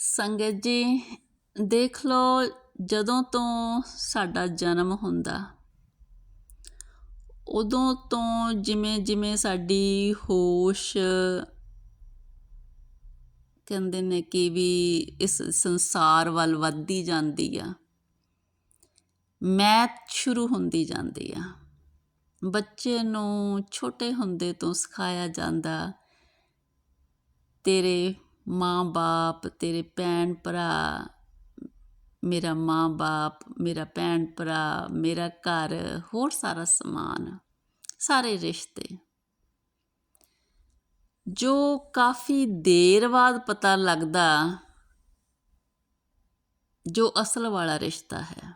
ਸੰਗਤ ਜੀ, ਦੇਖ ਲਓ ਜਦੋਂ ਤੋਂ ਸਾਡਾ ਜਨਮ ਹੁੰਦਾ, ਉਦੋਂ ਤੋਂ ਜਿਵੇਂ ਜਿਵੇਂ ਸਾਡੀ ਹੋਸ਼ ਕਹਿੰਦੇ ਨੇ ਕਿ ਵੀ ਇਸ ਸੰਸਾਰ ਵੱਲ ਵੱਧਦੀ ਜਾਂਦੀ ਆ, ਮੈਥ ਸ਼ੁਰੂ ਹੁੰਦੀ ਜਾਂਦੀ ਆ। ਬੱਚੇ ਨੂੰ ਛੋਟੇ ਹੁੰਦੇ ਤੋਂ ਸਿਖਾਇਆ ਜਾਂਦਾ, ਤੇਰੇ ਮਾਂ-ਬਾਪ, ਤੇਰੇ ਭੈਣ ਭਰਾ ਮੇਰਾ ਮਾਂ-ਬਾਪ, ਮੇਰਾ ਭੈਣ ਭਰਾ ਮੇਰਾ ਘਰ, ਹੋਰ ਸਾਰਾ ਸਮਾਨ, ਸਾਰੇ ਰਿਸ਼ਤੇ। ਜੋ ਕਾਫੀ ਦੇਰ ਬਾਅਦ ਪਤਾ ਲੱਗਦਾ, ਜੋ ਅਸਲ ਵਾਲਾ ਰਿਸ਼ਤਾ ਹੈ,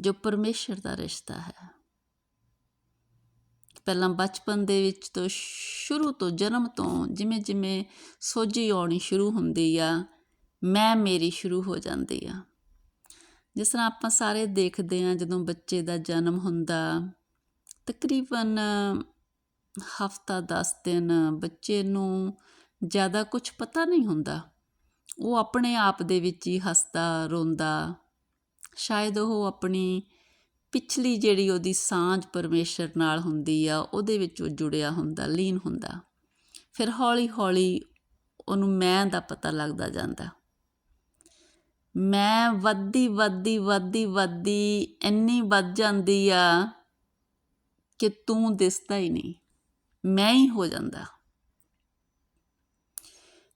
ਜੋ ਪਰਮੇਸ਼ਰ ਦਾ ਰਿਸ਼ਤਾ ਹੈ। ਪਹਿਲਾਂ ਬਚਪਨ ਦੇ ਵਿੱਚ ਤੋਂ ਸ਼ੁਰੂ ਤੋਂ ਜਨਮ ਤੋਂ ਜਿਵੇਂ ਜਿਵੇਂ ਸੋਝੀ ਆਉਣੀ ਸ਼ੁਰੂ ਹੁੰਦੀ ਆ, ਮੈਂ ਮੇਰੀ ਸ਼ੁਰੂ ਹੋ ਜਾਂਦੀ ਆ। ਜਿਸ ਤਰ੍ਹਾਂ ਆਪਾਂ ਸਾਰੇ ਦੇਖਦੇ ਆ ਜਦੋਂ ਬੱਚੇ ਦਾ ਜਨਮ ਹੁੰਦਾ, ਤਕਰੀਬਨ ਹਫਤਾ 10 ਦਿਨ ਬੱਚੇ ਨੂੰ ਜ਼ਿਆਦਾ ਕੁਝ ਪਤਾ ਨਹੀਂ ਹੁੰਦਾ। ਉਹ ਆਪਣੇ ਆਪ ਦੇ ਵਿੱਚ ਹੀ ਹੱਸਦਾ, ਰੋਂਦਾ, ਸ਼ਾਇਦ ਉਹ ਆਪਣੀ ਪਿਛਲੀ ਜਿਹੜੀ ਉਹਦੀ ਸਾਂਝ ਪਰਮੇਸ਼ਰ ਨਾਲ ਹੁੰਦੀ ਆ, ਉਹਦੇ ਵਿੱਚ ਉਹ ਜੁੜਿਆ ਹੁੰਦਾ, ਲੀਨ ਹੁੰਦਾ। ਫਿਰ ਹੌਲੀ ਹੌਲੀ ਉਹਨੂੰ ਮੈਂ ਦਾ ਪਤਾ ਲੱਗਦਾ ਜਾਂਦਾ। ਮੈਂ ਵੱਧਦੀ ਵੱਧਦੀ ਵੱਧਦੀ ਵੱਧਦੀ ਇੰਨੀ ਵੱਧ ਜਾਂਦੀ ਆ ਕਿ ਤੂੰ ਦਿਸਦਾ ਹੀ ਨਹੀਂ। ਮੈਂ ਹੀ ਹੋ ਜਾਂਦਾ।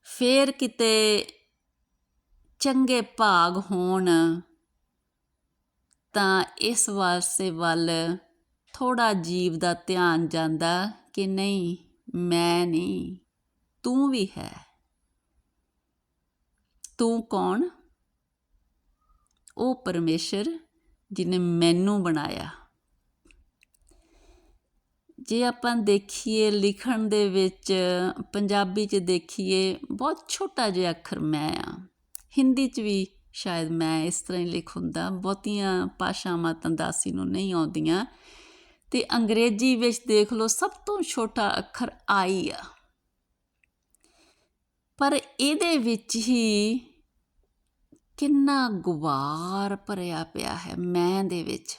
ਫੇਰ ਕਿਤੇ ਚੰਗੇ ਭਾਗ ਹੋਣ ਤਾਂ ਇਸ ਵਾਸਤੇ ਵੱਲ ਥੋੜ੍ਹਾ ਜੀਵ ਦਾ ਧਿਆਨ ਜਾਂਦਾ ਕਿ ਨਹੀਂ, ਮੈਂ ਨਹੀਂ, ਤੂੰ ਵੀ ਹੈ। ਤੂੰ ਕੌਣ? ਉਹ ਪਰਮੇਸ਼ਰ ਜਿਨੇ ਮੈਨੂੰ ਬਣਾਇਆ। ਜੇ ਆਪਾਂ ਦੇਖੀਏ ਲਿਖਣ ਦੇ ਵਿੱਚ, ਪੰਜਾਬੀ 'ਚ ਦੇਖੀਏ, ਬਹੁਤ ਛੋਟਾ ਜਿਹਾ ਅੱਖਰ ਮੈਂ ਆ। ਹਿੰਦੀ 'ਚ ਵੀ ਸ਼ਾਇਦ ਮੈਂ ਇਸ ਤਰ੍ਹਾਂ ਹੀ ਲਿਖ ਹੁੰਦਾ ਬਹੁਤੀਆਂ ਭਾਸ਼ਾਵਾਂ ਤੰਦਾਸੀ ਨੂੰ ਨਹੀਂ ਆਉਂਦੀਆਂ। ਤੇ ਅੰਗਰੇਜ਼ੀ ਵਿੱਚ ਦੇਖ ਲਓ, ਸਭ ਤੋਂ ਛੋਟਾ ਅੱਖਰ ਆਈ ਆ। ਪਰ ਇਹਦੇ ਵਿੱਚ ਹੀ ਕਿੰਨਾ ਗੁਬਾਰ ਭਰਿਆ ਪਿਆ ਹੈ ਮੈਂ ਦੇ ਵਿੱਚ।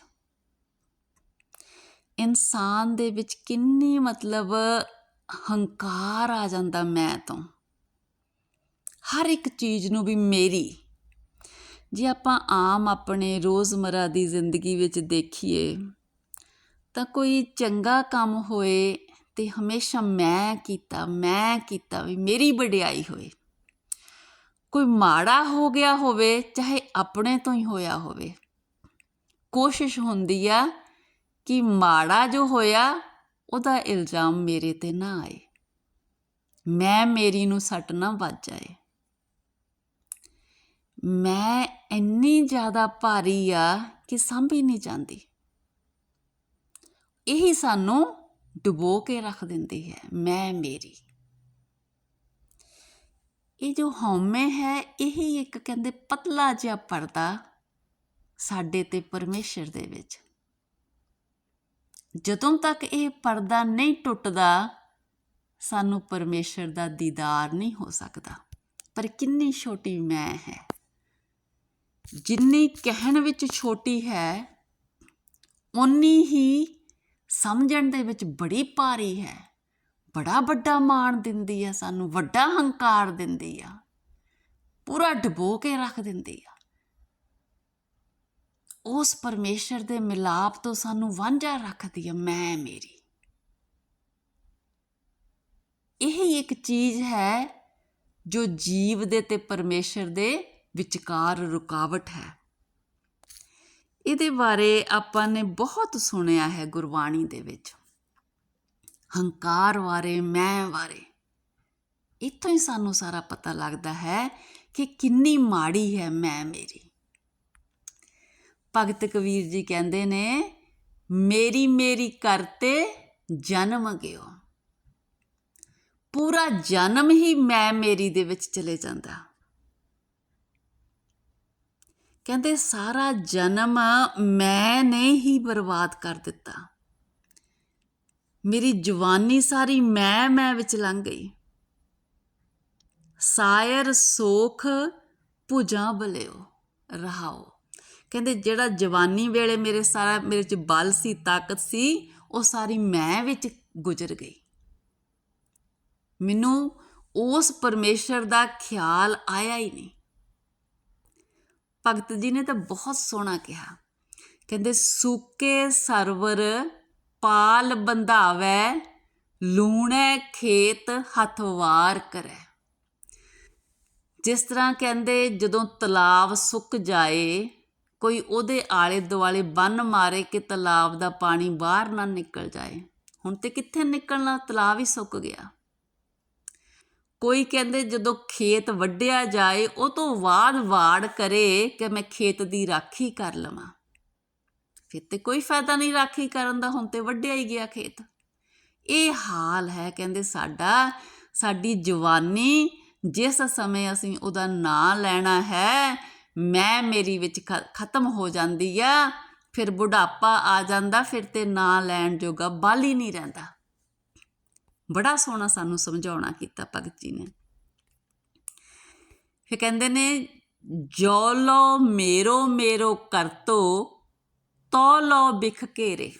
ਇਨਸਾਨ ਦੇ ਵਿੱਚ ਕਿੰਨੀ ਮਤਲਬ ਹੰਕਾਰ ਆ ਜਾਂਦਾ ਮੈਂ ਤੋਂ। ਹਰ ਇੱਕ ਚੀਜ਼ ਨੂੰ ਵੀ ਮੇਰੀ ਜੇ ਆਪਾਂ ਆਮ ਆਪਣੇ ਰੋਜ਼ਮਰਾ ਦੀ ਜ਼ਿੰਦਗੀ ਵਿੱਚ ਦੇਖੀਏ, ਤਾਂ ਕੋਈ ਚੰਗਾ ਕੰਮ ਹੋਏ ਤੇ ਹਮੇਸ਼ਾ ਮੈਂ ਕੀਤਾ ਮੈਂ ਕੀਤਾ ਵੀ ਮੇਰੀ ਵਡਿਆਈ ਹੋਏ। ਕੋਈ ਮਾੜਾ ਹੋ ਗਿਆ ਹੋਵੇ, ਚਾਹੇ ਆਪਣੇ ਤੋਂ ਹੀ ਹੋਇਆ ਹੋਵੇ, ਕੋਸ਼ਿਸ਼ ਹੁੰਦੀ ਆ ਕਿ ਮਾੜਾ ਜੋ ਹੋਇਆ, ਉਹਦਾ ਇਲਜ਼ਾਮ ਮੇਰੇ ਤੇ ਨਾ ਆਏ। ਮੈਂ ਮੇਰੀ ਨੂੰ ਸੱਟ ਨਾ ਵੱਜ ਜਾਏ। ਮੈਂ ਇੰਨੀ ਜ਼ਿਆਦਾ ਭਾਰੀ ਆ ਕਿ ਸਾਂਭੀ ਨਹੀਂ ਜਾਂਦੀ। ਇਹੀ ਸਾਨੂੰ ਡੁਬੋ ਕੇ ਰੱਖ ਦਿੰਦੀ ਹੈ, ਮੈਂ ਮੇਰੀ। ਇਹ ਜੋ ਹਉਮੈ ਹੈ, ਇਹੀ ਇੱਕ ਕਹਿੰਦੇ ਪਤਲਾ ਜਿਹਾ ਪਰਦਾ ਸਾਡੇ ਤੇ ਪਰਮੇਸ਼ਰ ਦੇ ਵਿੱਚ। ਜਦੋਂ ਤੱਕ ਇਹ ਪਰਦਾ ਨਹੀਂ ਟੁੱਟਦਾ, ਸਾਨੂੰ ਪਰਮੇਸ਼ਰ ਦਾ ਦੀਦਾਰ ਨਹੀਂ ਹੋ ਸਕਦਾ। ਪਰ ਕਿੰਨੀ ਛੋਟੀ ਮੈਂ ਹੈ। ਜਿੰਨੀ ਕਹਿਣ ਵਿੱਚ ਛੋਟੀ ਹੈ ਉਨੀ ਹੀ ਸਮਝਣ ਦੇ ਵਿੱਚ ਬੜੀ ਭਾਰੀ ਹੈ। ਬੜਾ ਵੱਡਾ ਮਾਣ ਦਿੰਦੀ ਆ ਸਾਨੂੰ, ਵੱਡਾ ਹੰਕਾਰ ਦਿੰਦੀ ਆ। ਪੂਰਾ ਡਬੋ ਕੇ ਰੱਖ ਦਿੰਦੀ ਆ। ਉਸ ਪਰਮੇਸ਼ਰ ਦੇ ਮਿਲਾਪ ਤੋਂ ਸਾਨੂੰ ਵਾਂਝਾ ਰੱਖਦੀ ਆ ਮੈਂ ਮੇਰੀ। ਇਹ ਇੱਕ ਚੀਜ਼ ਹੈ ਜੋ ਜੀਵ ਦੇ ਤੇ ਪਰਮੇਸ਼ਰ ਦੇ ਵਿਚਕਾਰ ਰੁਕਾਵਟ ਹੈ। ਇਹਦੇ ਬਾਰੇ ਆਪਾਂ ਨੇ ਬਹੁਤ ਸੁਣਿਆ ਹੈ ਗੁਰਬਾਣੀ ਦੇ ਵਿੱਚ। ਹੰਕਾਰ ਬਾਰੇ, ਮੈਂ ਬਾਰੇ। ਇੱਥੋਂ ਹੀ ਸਾਨੂੰ ਸਾਰਾ ਪਤਾ ਲੱਗਦਾ ਹੈ ਕਿ ਕਿੰਨੀ ਮਾੜੀ ਹੈ ਮੈਂ ਮੇਰੀ। ਭਗਤ ਕਬੀਰ ਜੀ ਕਹਿੰਦੇ ਨੇ, ਮੇਰੀ ਮੇਰੀ ਕਰਤੇ ਜਨਮ ਗਿਓ। ਪੂਰਾ ਜਨਮ ਹੀ ਮੈਂ ਮੇਰੀ ਦੇ ਵਿੱਚ ਚਲੇ ਜਾਂਦਾ। ਕਹਿੰਦੇ, ਸਾਰਾ ਜਨਮ ਮੈਂ ਨੇ ਹੀ ਬਰਬਾਦ ਕਰ ਦਿੱਤਾ। ਮੇਰੀ ਜਵਾਨੀ ਸਾਰੀ ਮੈਂ ਮੈਂ ਵਿੱਚ ਲੰਘ ਗਈ। ਸਾਇਰ ਸੋਖ ਭੁਜਾਂ ਬਲਿਓ, ਰਹਾਓ। ਕਹਿੰਦੇ, ਜਿਹੜਾ ਜਵਾਨੀ ਵੇਲੇ ਮੇਰੇ ਸਾਰਾ, ਮੇਰੇ ਚ ਬਲ ਸੀ, ਤਾਕਤ ਸੀ, ਉਹ ਸਾਰੀ ਮੈਂ ਵਿੱਚ ਗੁਜ਼ਰ ਗਈ। ਮੈਨੂੰ ਉਸ ਪਰਮੇਸ਼ਰ ਦਾ ਖਿਆਲ ਆਇਆ ਹੀ ਨਹੀਂ। ਭਗਤ ਜੀ ਨੇ ਤਾਂ ਬਹੁਤ ਸੋਹਣਾ ਕਿਹਾ। ਕਹਿੰਦੇ, ਸੂਕੇ ਸਰਵਰ ਪਾਲ ਬੰਧਾਵੈ, ਲੂਣੈ ਖੇਤ ਹੱਥਵਾਰ ਕਰੈ। ਜਿਸ ਤਰ੍ਹਾਂ ਕਹਿੰਦੇ, ਜਦੋਂ ਤਲਾਬ ਸੁੱਕ ਜਾਏ, ਕੋਈ ਉਹਦੇ ਆਲੇ ਦੁਆਲੇ ਬੰਨ ਮਾਰੇ ਕਿ ਤਲਾਬ ਦਾ ਪਾਣੀ ਬਾਹਰ ਨਾ ਨਿਕਲ ਜਾਏ। ਹੁਣ ਤੇ ਕਿੱਥੇ ਨਿਕਲਣਾ? ਤਲਾਬ ਹੀ ਸੁੱਕ ਗਿਆ। ਕੋਈ ਕਹਿੰਦੇ ਜਦੋਂ ਖੇਤ ਵੱਢਿਆ ਜਾਏ, ਉਹ ਤੋਂ ਬਾਅਦ ਵਾੜ ਕਰੇ ਕਿ ਮੈਂ ਖੇਤ ਦੀ ਰਾਖੀ ਕਰ ਲਵਾਂ। ਫਿਰ ਤੇ ਕੋਈ ਫਾਇਦਾ ਨਹੀਂ ਰਾਖੀ ਕਰਨ ਦਾ, ਹੁਣ ਤੇ ਵੱਢਿਆ ਹੀ ਗਿਆ ਖੇਤ। ਇਹ ਹਾਲ ਹੈ, ਕਹਿੰਦੇ ਸਾਡਾ, ਸਾਡੀ ਜਵਾਨੀ, ਜਿਸ ਸਮੇਂ ਅਸੀਂ ਉਹਦਾ ਨਾਂ ਲੈਣਾ ਹੈ, ਮੈਂ ਮੇਰੀ ਵਿੱਚ ਖਤਮ ਹੋ ਜਾਂਦੀ ਆ, ਫਿਰ ਬੁਢਾਪਾ ਆ ਜਾਂਦਾ, ਫਿਰ ਤੇ ਨਾਂ ਲੈਣ ਜੋਗਾ ਬਲ ਹੀ ਨਹੀਂ ਰਹਿੰਦਾ। ਬੜਾ ਸੋਹਣਾ ਸਾਨੂੰ ਸਮਝਾਉਣਾ ਕੀਤਾ ਭਗਤ ਜੀ ਨੇ। ਫਿਰ ਕਹਿੰਦੇ ਨੇ, ਜੋ ਲੋ ਮੇਰੋ ਮੇਰੋ ਕਰਤੋ, ਤੋ ਲੋ ਬਿਖ ਘੇਰੇ।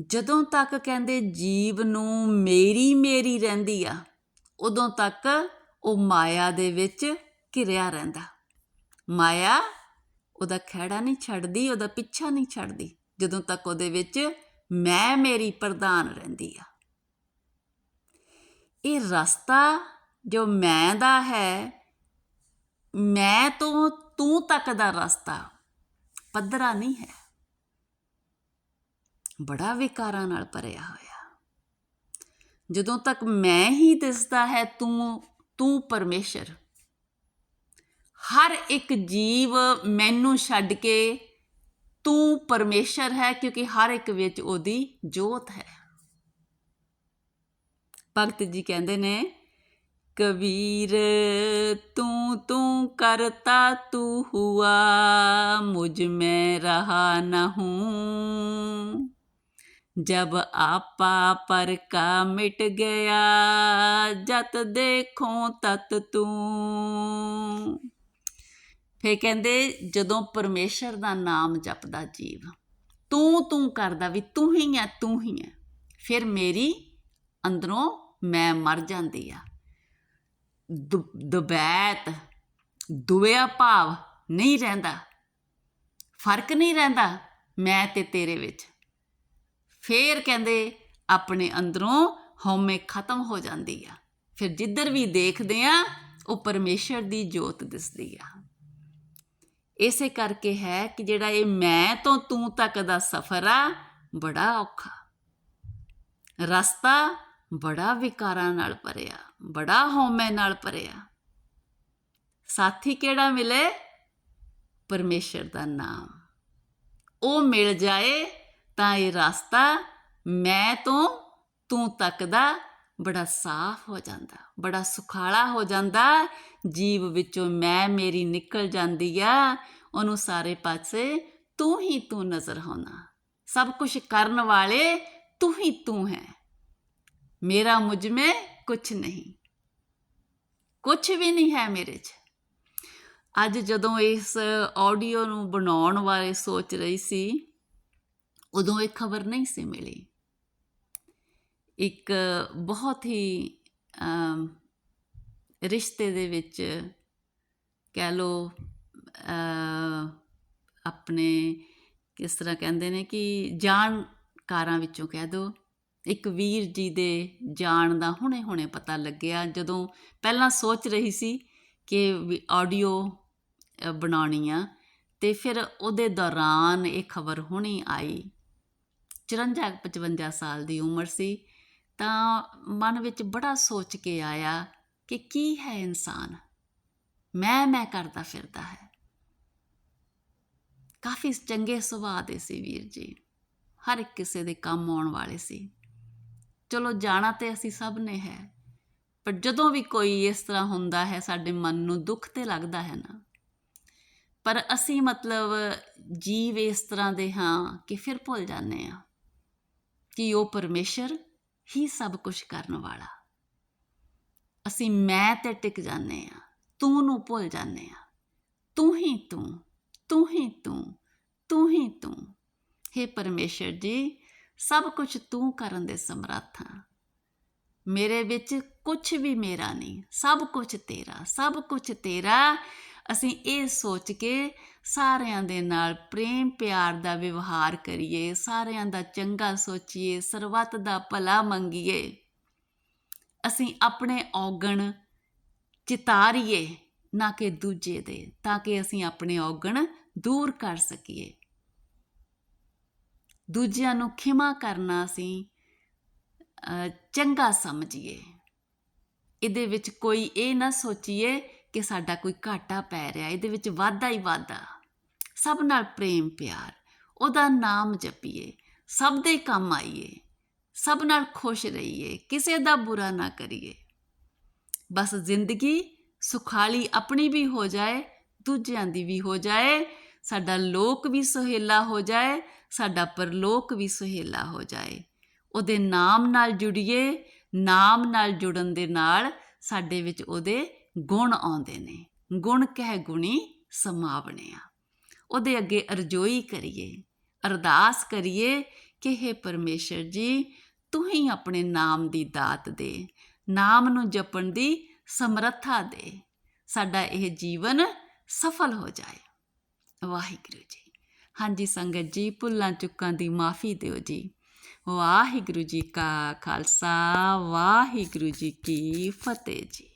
ਜਦੋਂ ਤੱਕ ਕਹਿੰਦੇ ਜੀਵ ਨੂੰ ਮੇਰੀ ਮੇਰੀ ਰਹਿੰਦੀ ਆ, ਉਦੋਂ ਤੱਕ ਉਹ ਮਾਇਆ ਦੇ ਵਿੱਚ ਘਿਰਿਆ ਰਹਿੰਦਾ। ਮਾਇਆ ਉਹਦਾ ਖਹਿੜਾ ਨਹੀਂ ਛੱਡਦੀ, ਉਹਦਾ ਪਿੱਛਾ ਨਹੀਂ ਛੱਡਦੀ। ਜਦੋਂ ਤੱਕ ਉਹਦੇ ਵਿੱਚ ਮੈਂ ਮੇਰੀ ਪ੍ਰਧਾਨ ਰਹਿੰਦੀ ਆ। ਇਹ ਰਸਤਾ ਜੋ ਮੈਂ ਦਾ ਹੈ, ਮੈਂ ਤੋਂ ਤੂੰ ਤੱਕ ਦਾ ਰਸਤਾ ਪੱਧਰਾ ਨਹੀਂ ਹੈ। ਬੜਾ ਵਿਕਾਰਾਂ ਨਾਲ ਭਰਿਆ ਹੋਇਆ। ਜਦੋਂ ਤੱਕ ਮੈਂ ਹੀ ਦਿਸਦਾ ਹੈ ਤੂੰ ਤੂੰ ਪਰਮੇਸ਼ਰ। ਹਰ ਇੱਕ ਜੀਵ ਮੈਨੂੰ ਛੱਡ ਕੇ ਤੂੰ ਪਰਮੇਸ਼ਰ ਹੈ ਕਿਉਂਕਿ ਹਰ ਇੱਕ ਵਿੱਚ ਉਹਦੀ ਜੋਤ ਹੈ ਭਗਤ ਜੀ ਕਹਿੰਦੇ ਨੇ ਕਬੀਰ ਤੂੰ ਤੂੰ ਕਰਤਾ ਤੂੰ ਹੁਆ ਮੁਝ ਮੈਂ ਰਹਾ ਨਾ ਹੂੰ जब आपा पर का मिट गया जत देखो ਤਤ ਤੂੰ ਫੇ ਕਹਿੰਦੇ ਜਦੋਂ ਪਰਮੇਸ਼ਰ ਦਾ ਨਾਮ ਜਪਦਾ ਜੀਵ, ਤੂੰ ਤੂੰ ਕਰਦਾ ਵੀ ਤੂੰ ਹੀ ਹੈ ਤੂੰ ਹੀ ਹੈ ਫਿਰ ਮੇਰੀ ਅੰਦਰੋਂ ਮੈਂ ਮਰ ਜਾਂਦੀ ਆ। ਦੁ- ਦੁਬੈਤ ਦੁਆ ਭਾਵ ਨਹੀਂ ਰਹਿੰਦਾ। ਫ਼ਰਕ ਨਹੀਂ ਰਹਿੰਦਾ ਮੈਂ ਤੇ ਤੇਰੇ ਵਿੱਚ। ਫੇਰ ਕਹਿੰਦੇ ਆਪਣੇ ਅੰਦਰੋਂ ਹਉਮੈ ਖਤਮ ਹੋ ਜਾਂਦੀ ਆ। ਫਿਰ ਜਿੱਧਰ ਵੀ ਦੇਖਦੇ ਆ, ਉਹ ਪਰਮੇਸ਼ਰ ਦੀ ਜੋਤ ਦਿਸਦੀ ਆ। ਇਸੇ ਕਰਕੇ ਹੈ ਕਿ ਜਿਹੜਾ ਇਹ ਮੈਂ ਤੋਂ ਤੂੰ ਤੱਕ ਦਾ ਸਫ਼ਰ ਆ, ਬੜਾ ਔਖਾ। ਰਸਤਾ ਬੜਾ ਵਿਕਾਰਾਂ ਨਾਲ ਭਰਿਆ, ਬੜਾ ਹਉਮੈ ਨਾਲ ਭਰਿਆ। ਸਾਥੀ ਕਿਹੜਾ ਮਿਲੇ? ਪਰਮੇਸ਼ਰ ਦਾ ਨਾਮ। ਉਹ ਮਿਲ ਜਾਏ ਤਾਂ ਇਹ ਰਸਤਾ ਮੈਂ ਤੋਂ ਤੂੰ ਤੱਕ ਦਾ ਬੜਾ ਸਾਫ਼ ਹੋ ਜਾਂਦਾ, ਬੜਾ ਸੁਖਾਲਾ ਹੋ ਜਾਂਦਾ। ਜੀਵ ਵਿੱਚੋਂ ਮੈਂ ਮੇਰੀ ਨਿਕਲ ਜਾਂਦੀ ਆ, ਉਹਨੂੰ ਸਾਰੇ ਪਾਸੇ ਤੂੰ ਹੀ ਤੂੰ ਨਜ਼ਰ ਆਉਣਾ। ਸਭ ਕੁਝ ਕਰਨ ਵਾਲੇ ਤੂੰ ਹੀ ਤੂੰ ਹੈ। ਮੇਰਾ ਮੁਝ में ਕੁਝ ਨਹੀਂ। ਕੁਝ ਵੀ ਨਹੀਂ ਹੈ ਮੇਰੇ 'ਚ। ਅੱਜ ਜਦੋਂ ਇਸ ਆਡੀਓ ਨੂੰ ਬਣਾਉਣ ਬਾਰੇ ਸੋਚ ਰਹੀ ਸੀ, ਉਦੋਂ ਇਹ ਖਬਰ ਨਹੀਂ ਸੀ ਮਿਲੀ। ਇੱਕ ਬਹੁਤ ਹੀ ਰਿਸ਼ਤੇ ਦੇ ਵਿੱਚ ਕਹਿ ਲਓ ਆਪਣੇ ਕਿਸ ਤਰ੍ਹਾਂ ਕਹਿੰਦੇ ਨੇ ਕਿ ਜਾਣਕਾਰਾਂ ਵਿੱਚੋਂ ਕਹਿ ਦੋ। ਇੱਕ ਵੀਰ ਜੀ ਦੇ ਜਾਣ ਦਾ ਹੁਣੇ ਹੁਣੇ ਪਤਾ ਲੱਗਿਆ। ਜਦੋਂ ਪਹਿਲਾਂ ਸੋਚ ਰਹੀ ਸੀ ਕਿ ਆਡੀਓ ਬਣਾਉਣੀ ਆ, ਤੇ ਫਿਰ ਉਹਦੇ ਦੌਰਾਨ ਇਹ ਖਬਰ ਹੁਣੀ ਆਈ। 54 55 ਸਾਲ ਦੀ ਉਮਰ ਸੀ। ਤਾਂ ਮਨ ਵਿੱਚ ਬੜਾ ਸੋਚ ਕੇ ਆਇਆ ਕਿ ਕੀ ਹੈ ਇਨਸਾਨ? ਮੈਂ ਮੈਂ ਕਰਦਾ ਫਿਰਦਾ ਹੈ। ਕਾਫੀ ਚੰਗੇ ਸੁਭਾਅ ਦੇ ਸੀ ਵੀਰ ਜੀ। ਹਰ ਇੱਕ ਕਿਸੇ ਦੇ ਕੰਮ ਆਉਣ ਵਾਲੇ ਸੀ। ਚਲੋ ਜਾਣਾ ਤੇ ਅਸੀਂ ਸਭ ਨੇ ਹੈ। ਪਰ ਜਦੋਂ ਵੀ ਕੋਈ ਇਸ ਤਰ੍ਹਾਂ ਹੁੰਦਾ ਹੈ, ਸਾਡੇ ਮਨ ਨੂੰ ਦੁੱਖ ਤੇ ਲੱਗਦਾ ਹੈ ਨਾ। ਪਰ ਅਸੀਂ ਮਤਲਬ ਜੀਵ ਇਸ ਤਰ੍ਹਾਂ ਦੇ ਹਾਂ ਕਿ ਫਿਰ ਭੁੱਲ ਜਾਂਦੇ ਆ ਕਿ ਉਹ ਪਰਮੇਸ਼ਰ ਹੀ ਸਭ ਕੁਝ ਕਰਨ ਵਾਲਾ। ਅਸੀਂ ਮੈਂ ਤੇ ਟਿਕ ਜਾਂਦੇ ਆ ਤੂੰ ਨੂੰ ਭੁੱਲ ਜਾਂਦੇ ਆ ਤੂੰ ਹੀ ਤੂੰ ਤੂੰ ਹੀ ਤੂੰ ਤੂੰ ਹੀ ਤੂੰ। हे ਪਰਮੇਸ਼ਰ ਜੀ, ਸਭ ਕੁਝ ਤੂੰ ਕਰਨ ਦੇ ਸਮਰੱਥ ਆ ਮੇਰੇ ਵਿੱਚ ਕੁਝ ਵੀ ਮੇਰਾ ਨਹੀਂ, ਸਭ ਕੁਝ ਤੇਰਾ, ਸਭ ਕੁਝ ਤੇਰਾ ਅਸੀਂ ਇਹ ਸੋਚ ਕੇ ਸਾਰਿਆਂ ਦੇ ਨਾਲ ਪ੍ਰੇਮ ਪਿਆਰ ਦਾ ਵਿਵਹਾਰ ਕਰੀਏ, ਸਾਰਿਆਂ ਦਾ ਚੰਗਾ ਸੋਚੀਏ, ਸਰਬੱਤ ਦਾ ਭਲਾ ਮੰਗੀਏ। ਅਸੀਂ ਆਪਣੇ ਔਗਣ ਚਿਤਾਰੀਏ, ਨਾ ਕਿ ਦੂਜੇ ਦੇ, ਤਾਂ ਕਿ ਅਸੀਂ ਆਪਣੇ ਔਗਣ ਦੂਰ ਕਰ ਸਕੀਏ। ਦੂਜਿਆਂ ਨੂੰ ਖਿਮਾ ਕਰਨਾ ਅਸੀਂ ਚੰਗਾ ਸਮਝੀਏ। ਇਹਦੇ ਵਿੱਚ ਕੋਈ ਇਹ ਨਾ ਸੋਚੀਏ ਕਿ ਸਾਡਾ ਕੋਈ ਘਾਟਾ ਪੈ ਰਿਹਾ, ਇਹਦੇ ਵਿੱਚ ਵਾਧਾ ਹੀ ਵਾਧਾ। ਸਭ ਨਾਲ ਪ੍ਰੇਮ ਪਿਆਰ, ਉਹਦਾ ਨਾਮ ਜਪੀਏ, ਸਭ ਦੇ ਕੰਮ ਆਈਏ, ਸਭ ਨਾਲ ਖੁਸ਼ ਰਹੀਏ, ਕਿਸੇ ਦਾ ਬੁਰਾ ਨਾ ਕਰੀਏ। ਬਸ ਜ਼ਿੰਦਗੀ ਸੁਖਾਲੀ ਆਪਣੀ ਵੀ ਹੋ ਜਾਏ, ਦੂਜਿਆਂ ਦੀ ਵੀ ਹੋ ਜਾਏ, ਸਾਡਾ ਲੋਕ ਵੀ ਸੁਹੇਲਾ ਹੋ ਜਾਏ, ਸਾਡਾ ਪਰਲੋਕ ਵੀ ਸੁਹੇਲਾ ਹੋ ਜਾਏ। ਉਹਦੇ ਨਾਮ ਨਾਲ ਜੁੜੀਏ, ਨਾਮ ਨਾਲ ਜੁੜਨ ਦੇ ਨਾਲ ਸਾਡੇ ਵਿੱਚ ਉਹਦੇ ਗੁਣ ਆਉਂਦੇ ਨੇ। ਗੁਣ ਕਹਿ ਗੁਣੀ ਸਮਾਵਣੇ ਆ ਉਹਦੇ ਅੱਗੇ ਅਰਜ਼ੋਈ ਕਰੀਏ। ਅਰਦਾਸ ਕਰੀਏ ਕਿ हे ਪਰਮੇਸ਼ਰ ਜੀ, ਤੂੰ ਹੀ ਆਪਣੇ ਨਾਮ ਦੀ ਦਾਤ ਦੇ। ਨਾਮ ਨੂੰ ਜਪਣ ਦੀ ਸਮਰੱਥਾ ਦੇ। ਸਾਡਾ ਇਹ ਜੀਵਨ ਸਫਲ ਹੋ ਜਾਏ। ਵਾਹਿਗੁਰੂ ਜੀ। ਹਾਂਜੀ ਸੰਗਤ ਜੀ, ਭੁੱਲਾਂ ਚੁੱਕਾਂ ਦੀ ਮਾਫੀ ਦਿਓ ਜੀ। ਵਾਹਿਗੁਰੂ ਜੀ ਕਾ ਖਾਲਸਾ, ਵਾਹਿਗੁਰੂ ਜੀ ਕੀ ਫਤਿਹ ਜੀ।